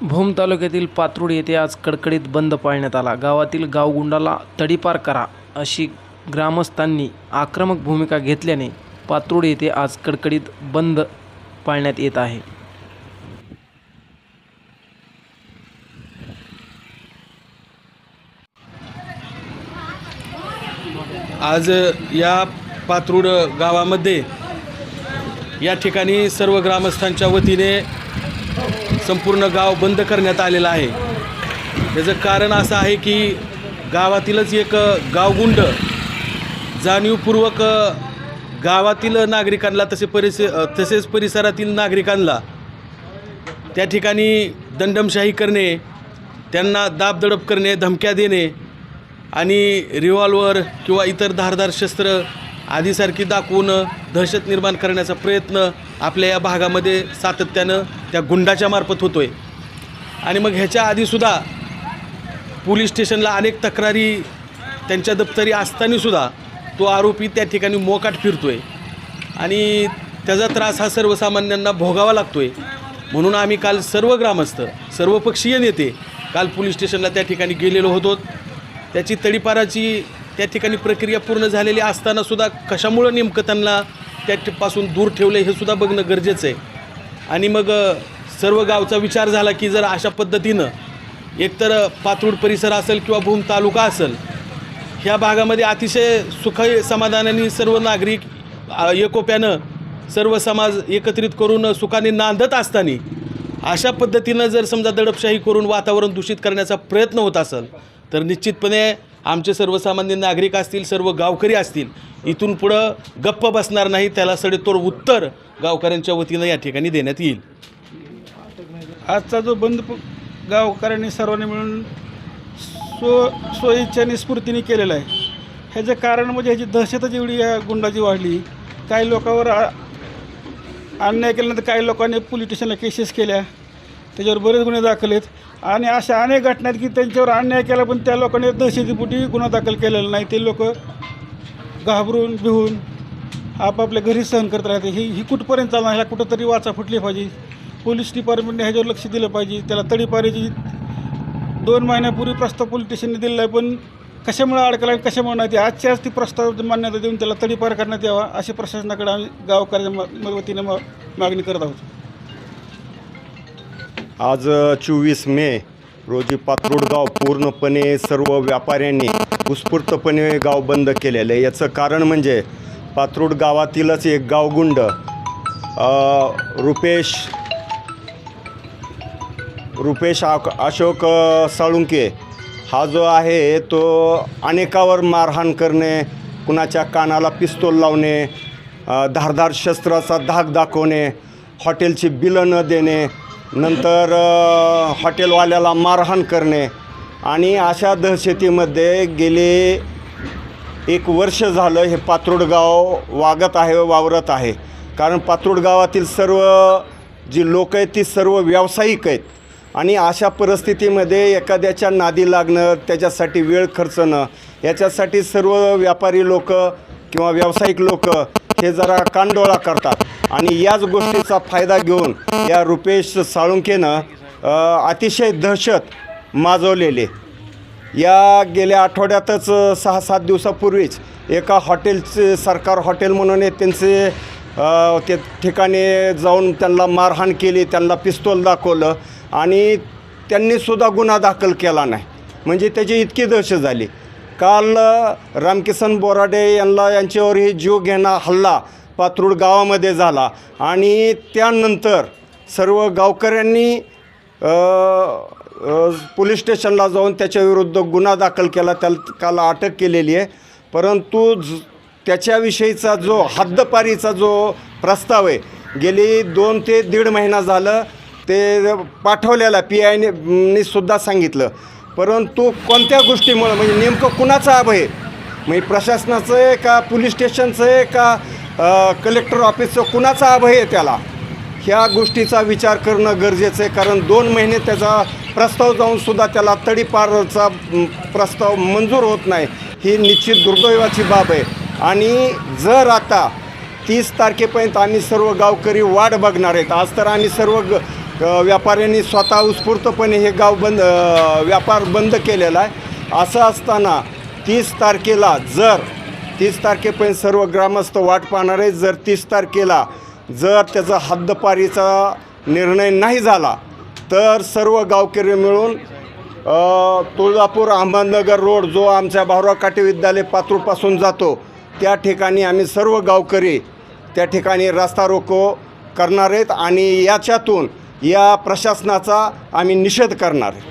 भूम तालुक्यातील पात्रुड येथे आज कडकडीत बंद पाळण्यात आला. गावातील गावगुंडाला तडीपार करा अशी ग्रामस्थांनी आक्रमक भूमिका घेतल्याने पात्रुड येथे आज कडकडीत बंद पाळण्यात येत आहे. आज या पात्रुड गावामध्ये या ठिकाणी सर्व ग्रामस्थांच्या वतीने संपूर्ण गाव बंद करण्यात आलेलं आहे. त्याचं कारण असं आहे की गावातीलच एक गावगुंड. जाणीवपूर्वक गावातील नागरिकांना तसे परिस तसेच परिसरातील नागरिकांना त्या ठिकाणी दंडमशाही करणे त्यांना दाबदडप करणे धमक्या देणे आणि रिव्हॉल्वर किंवा इतर धारदार शस्त्र आधीसारखी दाखवून दहशत निर्माण करण्याचा प्रयत्न आपल्या या भागामध्ये सातत्यानं त्या गुंडाच्या मार्फत होतो आहे आणि मग ह्याच्या आधीसुद्धा पोलीस स्टेशनला अनेक तक्रारी त्यांच्या दप्तरी असतानासुद्धा तो आरोपी त्या ठिकाणी मोकाट फिरतो आहे आणि त्याचा त्रास हा सर्वसामान्यांना भोगावा लागतो आहे म्हणून आम्ही काल सर्व ग्रामस्थ सर्वपक्षीय नेते काल पोलीस स्टेशनला त्या ठिकाणी गेलेलो होतो. त्याची तडीपाराची त्या ठिकाणी प्रक्रिया पूर्ण झालेली असतानासुद्धा कशामुळं नेमकं त्यांना त्यापासून दूर ठेवलं हे सुद्धा बघणं गरजेचं आहे. आणि मग सर्व गावचा विचार झाला की जर अशा पद्धतीनं एकतर पात्रूड परिसर असेल किंवा भूम तालुका असेल ह्या भागामध्ये अतिशय सुख समाधानाने सर्व नागरिक एकोप्यानं सर्व समाज एकत्रित करून सुखाने नांदत असताना अशा पद्धतीनं जर समजा दडपशाही करून वातावरण दूषित करण्याचा प्रयत्न होत असेल तर निश्चितपणे आमचे सर्वसामान्य नागरिक असतील सर्व गावकरी असतील इथून पुढं गप्प बसणार नाही त्याला सडेतोड उत्तर गावकऱ्यांच्या वतीनं या ठिकाणी देण्यात येईल. आजचा जो बंद गावकऱ्यांनी सर्वांनी मिळून स्व स्वइच्छेने स्फूर्तीने केलेला आहे. ह्याचं कारण म्हणजे ह्याची दहशतच एवढी या गुंडाची वाढली. काही लोकांवर आ- अन्याय केल्यानंतर काही लोकांनी पोलीस स्टेशनला केसेस केल्या. त्याच्यावर बरेच गुन्हे दाखल आहेत. आणि अशा अनेक घटना आहेत की त्यांच्यावर अन्याय केला पण त्या लोकांनी दहशतीपुटी गुन्हा दाखल केलेला नाही. ते लोक घाबरून भिवून आपापल्या घरी सहन करत राहते. ही ही कुठपर्यंत चालणार? ह्या कुठंतरी वाचा फुटली पाहिजे. पोलीस डिपार्टमेंटने ह्याच्यावर लक्ष दिलं पाहिजे. त्याला तडीपारीची दोन महिन्यापूर्वी प्रस्ताव पोलीस स्टेशनने दिलेला आहे पण कशामुळे अडकला आणि कशामुळे नाही? ते आजच्या आज ती प्रस्ताव मान्यता देऊन त्याला तडीपार करण्यात यावा अशी प्रशासनाकडे आम्ही गावकऱ्यांच्या वतीने मा मागणी करत आहोत. आज चोवीस मे रोजी पात्रूड गाव पूर्णपणे सर्व व्यापाऱ्यांनी उत्स्फूर्तपणे गाव बंद केलेलं आहे. याचं कारण म्हणजे पात्रोड गावातीलच एक गावगुंड रुपेश रुपेश अशोक साळुंके हा जो आहे तो अनेकावर मारहाण करणे कुणाच्या कानाला पिस्तूल लावणे धारधार शस्त्राचा धाक दाखवणे हॉटेलची बिलं न देणे नंतर हॉटेलवाल्याला मारहाण करणे आणि अशा दहशतीमध्ये गेले एक वर्ष झालं हे पात्रूड गाव वागत आहे वावरत आहे. कारण पात्रूड गावातील सर्व जी लोक आहेत ती सर्व व्यावसायिक आहेत. आणि अशा परिस्थितीमध्ये एखाद्याच्या नादी लागणं त्याच्यासाठी वेळ खर्चणं याच्यासाठी सर्व व्यापारी लोक किंवा व्यावसायिक लोक हे जरा कानडोळा करतात. आणि याच गोष्टीचा फायदा घेऊन या रुपेश साळुंकेनं अतिशय दहशत माजवलेले. या गेल्या आठवड्यातच सहा सात दिवसापूर्वीच एका हॉटेलचे सरकार हॉटेल म्हणून त्यांचे ते ठिकाणी जाऊन त्यांना मारहाण केली त्यांना पिस्तोल दाखवलं आणि त्यांनीसुद्धा गुन्हा दाखल केला नाही. म्हणजे त्याची इतकी दहशत झाली. काल रामकिसन बोराडे यांना यांच्यावरही जीव घेणा हल्ला पात्रूड गावामध्ये झाला. आणि त्यानंतर सर्व गावकऱ्यांनी पोलीस स्टेशनला जाऊन त्याच्याविरुद्ध गुन्हा दाखल केला. त्याला त्याला अटक केलेली आहे. परंतु ज त्याच्याविषयीचा जो हद्दपारीचा जो प्रस्ताव आहे गेली दोन ते दीड महिना झालं ते पाठवलेला पी आयने सुद्धा सांगितलं. परंतु कोणत्या गोष्टीमुळं म्हणजे नेमकं कुणाचा अभय म्हणजे प्रशासनाचं आहे का पोलीस स्टेशनचं आहे का? कलेक्टर ऑफिसचं कुणाचा अभय आहे त्याला? ह्या गोष्टीचा विचार करणं गरजेचं आहे कारण दोन महिने त्याचा प्रस्ताव जाऊनसुद्धा त्याला तडीपारचा प्रस्ताव मंजूर होत नाही. ही निश्चित दुर्दैवाची बाब आहे. आणि जर आता तीस तारखेपर्यंत आम्ही सर्व गावकरी वाट बघणार आहेत. आज तर आम्ही सर्व ग व्यापाऱ्यांनी स्वतः उत्स्फूर्तपणे हे गाव बंद व्यापार बंद केलेला आहे. असं असताना तीस तारखेला जर तीस तारखेपर्यंत सर्व ग्रामस्थ वाट पाहणार आहे जर तीस तारखेला जर त्याचा हद्दपारीचा निर्णय नाही झाला तर सर्व गावकरी मिळून तुळजापूर अहमदनगर रोड जो आमच्या भावरा काटे विद्यालय पातूरपासून जातो त्या ठिकाणी आम्ही सर्व गावकरी त्या ठिकाणी रास्ता रोको करणार आहेत आणि याच्यातून या प्रशासनाचा आम्ही निषेध करणार आहे.